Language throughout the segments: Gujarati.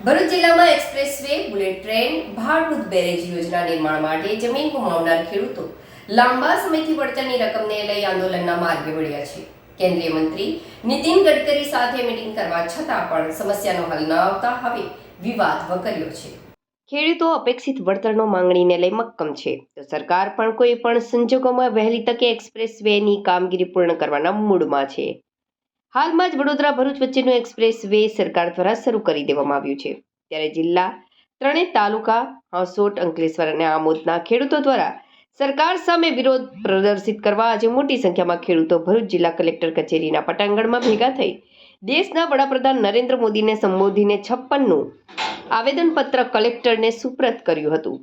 ભરૂચ જિલ્લામાં expressway bullet train Bhadbhut barrage યોજના નિર્માણ માટે જમીન ગુમાવનાર ખેડૂતો લાંબા સમયથી વળતરની રકમને લઈ આંદોલનના માર્ગે વળ્યા છે. કેન્દ્રીય મંત્રી નીતિન ગડકરી સાથે મીટિંગ કરવા છતાં પણ સમસ્યાનો હલ ન આવતા હવે વિવાદ વકર્યો છે. ખેડૂતો અપેક્ષિત વળતરનો માંગણીને લઈ મક્કમ છે. તો સરકાર પણ કોઈ પણ સંજોગોમાં વહેલી તકે એક્સપ્રેસ વેની કામગીરી પૂર્ણ કરવાના મૂડમાં છે. હાલમાં જ વડોદરા ભરૂચ વચ્ચેનું એક્સપ્રેસ વે સરકાર દ્વારા શરૂ કરી દેવામાં આવ્યું છે. ત્યારે જિલ્લા ત્રણેય તાલુકા, હાંસોટ, અંકલેશ્વર અને આમોદના ખેડૂતો દ્વારા સરકાર સામે વિરોધ પ્રદર્શિત કરવા આજે મોટી સંખ્યામાં ખેડૂતો ભરૂચ જિલ્લા કલેક્ટર કચેરીના પટાંગણમાં ભેગા થઈ દેશના વડાપ્રધાન નરેન્દ્ર મોદીને સંબોધીને છપ્પનનું આવેદનપત્ર કલેક્ટરને સુપ્રત કર્યું હતું.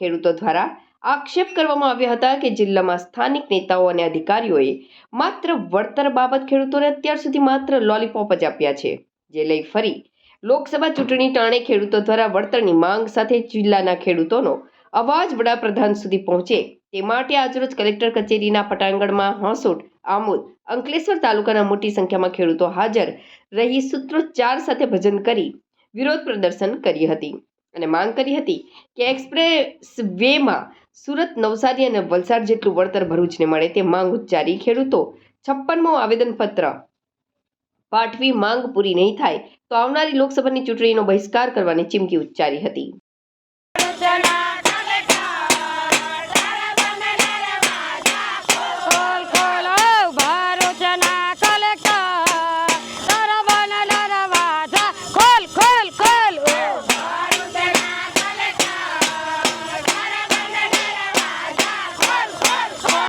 ખેડૂતો દ્વારા આક્ષેપ કરવામાં આવ્યા હતા કે જિલ્લામાં સ્થાનિક નેતાઓ અને અધિકારીઓએ માત્ર વળતર બાબત ખેડૂતોને અત્યાર સુધી માત્ર લોલીપોપ જ આપ્યા છે, જે લઈ ફરી લોકસભા ચૂંટણી ટાણે ખેડૂતો દ્વારા વળતરની માંગ સાથે જિલ્લાના ખેડૂતોનો અવાજ વડાપ્રધાન સુધી પહોંચે, તે માટે આજરોજ કલેક્ટર કચેરીના પટાંગણમાં હાંસોટ, આમોદ, અંકલેશ્વર તાલુકાના મોટી સંખ્યામાં ખેડૂતો હાજર રહી સૂત્રોચ્ચાર સાથે ભજન કરી વિરોધ પ્રદર્શન કરી હતી. અને માંગ કરી હતી કે એક્સપ્રેસ વેમાં સુરત, નવસારી અને વલસાડ જેટલું વળતર ભરૂચને મળે તે માંગ ઉચ્ચારી ખેડૂતો છપ્પનમો આવેદનપત્ર પાઠવી માંગ પૂરી નહીં થાય તો આવનારી લોકસભાની ચૂંટણીનો બહિષ્કાર કરવાની ચીમકી ઉચ્ચારી હતી.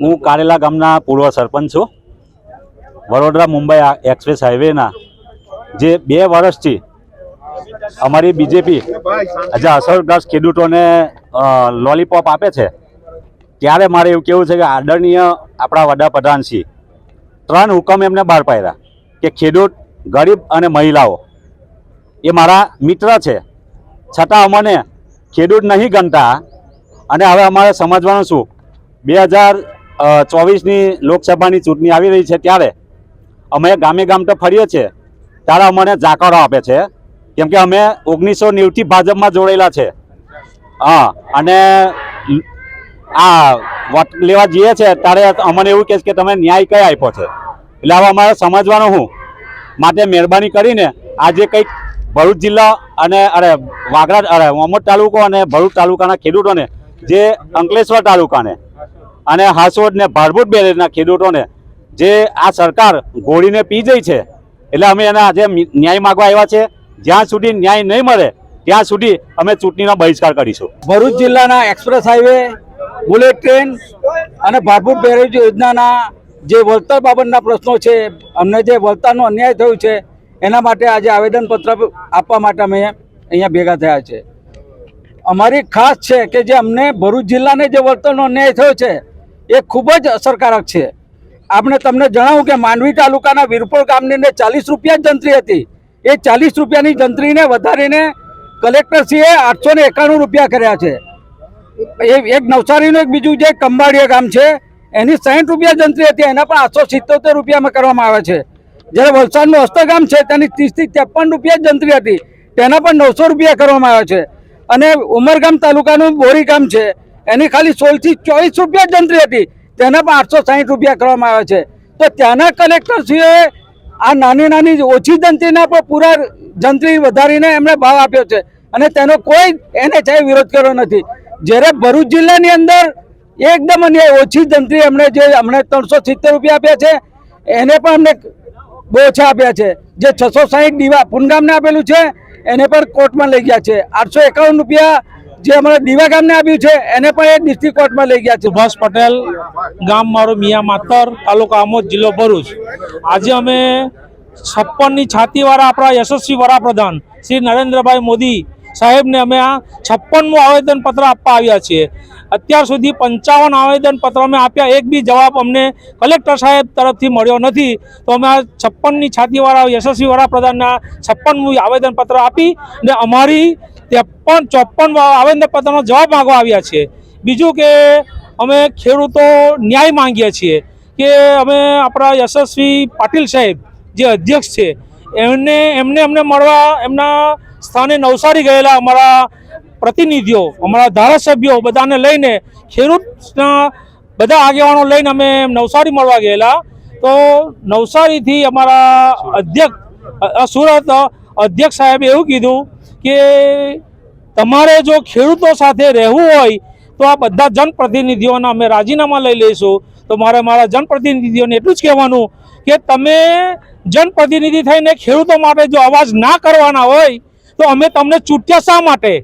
હું કારેલા ગામના પૂર્વ સરપંચ છું. વડોદરા મુંબઈ એક્સપ્રેસ હાઈવેના જે બે વર્ષથી અમારી બીજેપી આજે અસરગ્રસ્ત ખેડૂતોને લોલીપોપ આપે છે. ત્યારે મારે એવું કેવું છે કે આદરણીય આપણા વડાપ્રધાન શ્રી ત્રણ હુકમ એમને બહાર પાડ્યા કે ખેડૂત, ગરીબ અને મહિલાઓ એ મારા મિત્ર છે. છતાં અમને ખેડૂત નહીં ગણતા અને હવે અમારે સમજવાનું શું? બે હજાર ચોવીસની લોકસભાની ચૂંટણી આવી રહી છે ત્યારે અમે ગામે ગામ તો ફરીએ છીએ, ત્યારે અમને જાકારો આપે છે. કેમ કે અમે ઓગણીસો નેવથી ભાજપમાં જોડાયેલા છે. હા અને આ વોટ લેવા જઈએ છે, ત્યારે અમને એવું કહે છે કે તમે ન્યાય કઈ આપ્યો છે? એટલે હવે અમારે સમજવાનું હું. માટે મહેરબાની કરીને આજે કંઈક ભરૂચ જિલ્લા અને, અરે, વાગરા, અરે મોહમ્મદ તાલુકો અને ભરૂચ તાલુકાના ખેડૂતોને, જે અંકલેશ્વર તાલુકાને અને હાસોડ ને ભારભૂત બેરેજના ખેડૂતોને જે આ સરકાર ગોળીને પી જઈ છે, એટલે અમે એના આજે ન્યાય માગવા આવ્યા છે. જ્યાં સુધી ન્યાય નહીં મળે, ત્યાં સુધી અમે ચૂંટણીનો બહિષ્કાર કરીશું. ભરૂચ જિલ્લાના એક્સપ્રેસ હાઈવે, બુલેટ ટ્રેન અને ભારપૂર બેરેજ યોજનાના જે વળતર બાબતના પ્રશ્નો છે, અમને જે વળતરનો અન્યાય થયો છે, એના માટે આજે આવેદનપત્ર આપવા માટે અમે અહીંયા ભેગા થયા છે. અમારી ખાસ છે કે જે અમને ભરૂચ જિલ્લાને જે વળતરનો અન્યાય થયો છે એ ખૂબ જ અસરકારક છે. આપણે તમને જણાવું કે માંડવી તાલુકાના વીરપુર ગામની અંદર ચાલીસ રૂપિયા જ જંત્રી હતી. એ ચાલીસ રૂપિયાની જંત્રીને વધારીને કલેક્ટરશ્રીએ આઠસો ને એકાણું રૂપિયા કર્યા છે. એક નવસારીનું એક બીજું જે કંબાડીયા ગામ છે, એની સાઠ રૂપિયા જંત્રી હતી, એના પણ આઠસો સિત્તોતેર રૂપિયામાં કરવામાં આવે છે. જ્યારે વલસાડનું હસ્તગામ છે, તેની ત્રીસથી ત્રેપન રૂપિયા જ જંત્રી હતી. તેના પણ નવસો રૂપિયા કરવામાં આવે છે. અને ઉમરગામ તાલુકાનું બોરી ગામ છે એની ખાલી સોળથી ચોવીસ રૂપિયા જ જંત્રી હતી. તેના પણ આઠસો સાહીઠ રૂપિયા કરવામાં આવે છે. તો ત્યાંના કલેક્ટરશ્રીએ આ નાની નાની ઓછી જંત્રીના પણ પૂરા જંત્રી વધારીને એમણે ભાવ આપ્યો છે. અને તેનો કોઈ એને ચાહે વિરોધ કર્યો નથી. જ્યારે ભરૂચ જિલ્લાની અંદર એકદમ અન્યાય ઓછી જંત્રી એમણે જે અમને ત્રણસો સિત્તેર રૂપિયા આપ્યા છે, એને પણ અમને બહુ ઓછા આપ્યા છે. જે છસો સાહીઠ દીવા પુનગામને આપેલું છે, એને પણ કોર્ટમાં લઈ ગયા છે. આઠસો એકાવન રૂપિયા જે અમારા દીવા ગામને આપ્યું છે, એને પણ એ ડિસ્ટ્રિક્ટ કોર્ટમાં લઈ ગયા છે. સુભાષ પટેલ, ગામ મારું મિયા માતર, તાલુકો આમોદ, જિલ્લો ભરૂચ. આજે અમે છપ્પનની છાતીવાળા આપણા યશસ્વી વડાપ્રધાન શ્રી નરેન્દ્રભાઈ મોદી સાહેબને અમે આ છપ્પનમું આવેદનપત્ર આપવા આવ્યા છીએ. અત્યાર સુધી પંચાવન આવેદનપત્ર અમે આપ્યા, એક બી જવાબ અમને કલેક્ટર સાહેબ તરફથી મળ્યો નથી. તો અમે આ છપ્પનની છાતીવાળા યશસ્વી વડાપ્રધાનના છપ્પનમું આવેદનપત્ર આપી ને અમારી ત્રેપન, ચોપન આવેદનપત્રનો જવાબ માંગવા આવ્યા છીએ. બીજું કે અમે ખેડૂતો ન્યાય માંગીએ છીએ કે અમે આપણા યશસ્વી પાટીલ સાહેબ, જે અધ્યક્ષ છે, એમને એમને અમને મળવા એમના સ્થાને નવસારી ગયેલા અમારા પ્રતિનિધિઓ, અમારા ધારાસભ્યો બધાને લઈને ખેડૂતના બધા આગેવાનો લઈને અમે નવસારી મળવા ગયેલા. તો નવસારીથી અમારા અધ્યક્ષ સુરત અધ્યક્ષ સાહેબે એવું કીધું કે તમારે જો ખેડૂતો સાથે રહેવું હોય તો આ બધા જનપ્રતિનિધિઓના અમે રાજીનામા લઈ લઈશું. તો મારે મારા જનપ્રતિનિધિઓને એટલું જ કહેવાનું કે તમે જનપ્રતિનિધિ થઈને ખેડૂતો માટે જો અવાજ ના કરવાના હોય તો અમે તમને ચૂંટ્યા શા માટે?